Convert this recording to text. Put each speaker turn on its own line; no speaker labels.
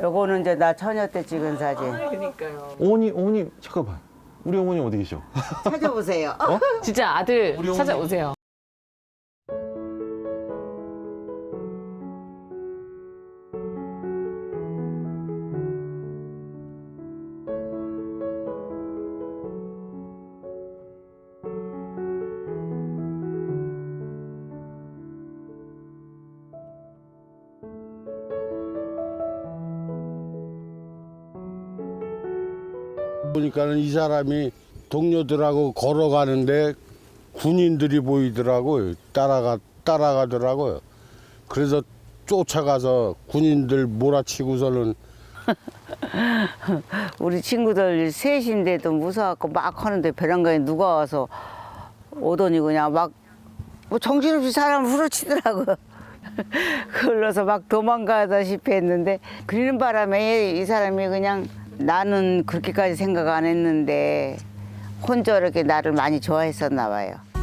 요거는 이제 나 처녀 때 찍은 사진.
어머니 어머니 잠깐만 우리 어머니 어디 계셔?
찾아보세요.
진짜 아들
우리 어머니.
찾아오세요.
보니까는 이 사람이 동료들하고 걸어가는데 군인들이 보이더라고요. 따라가 따라가더라고요. 그래서 쫓아가서 군인들 몰아치고서는
우리 친구들 셋인데도 무서워갖고 막 하는데 베란가에 누가 와서 오더니 그냥 막 뭐 정신없이 사람을 후려치더라고요. 그걸로서 막 도망가다시피 했는데 그러는 바람에 이 사람이 그냥 나는 그렇게까지 생각 안 했는데 혼자 이렇게 나를 많이 좋아했었나 봐요.